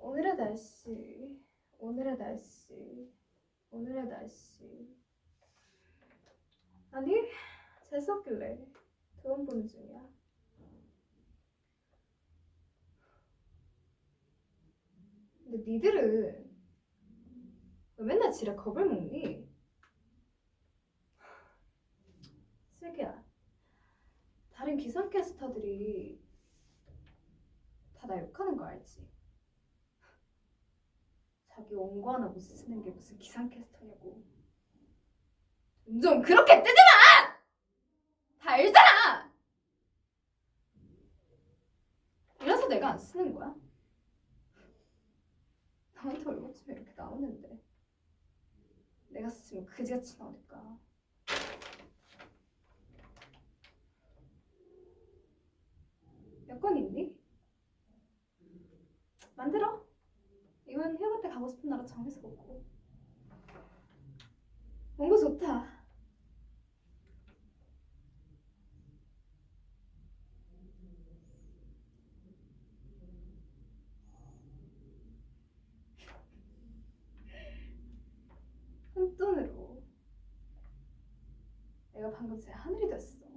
오늘의 날씨, 오늘의 날씨, 오늘의 날씨. 아니, 재수없길래 드럼 보는 중이야. 근데 니들은 왜 맨날 지레 겁을 먹니? 슬기야, 다른 기상캐스터들이 다 나 욕하는 거 알지? 자기 원고 하나 못 쓰는 게 무슨 기상캐스터냐고. 눈 좀 그렇게 뜨지 마! 다 알잖아! 이래서 내가 안 쓰는 거야? 나한테 얼마 주면 이렇게 나오는데. 내가 쓰면 그지같이 나오니까. 여권 있니? 만들어. 이번 휴가 때 가고 싶은 나라 정해서 먹고. 뭔가 좋다. 방금 제 하늘이 됐어.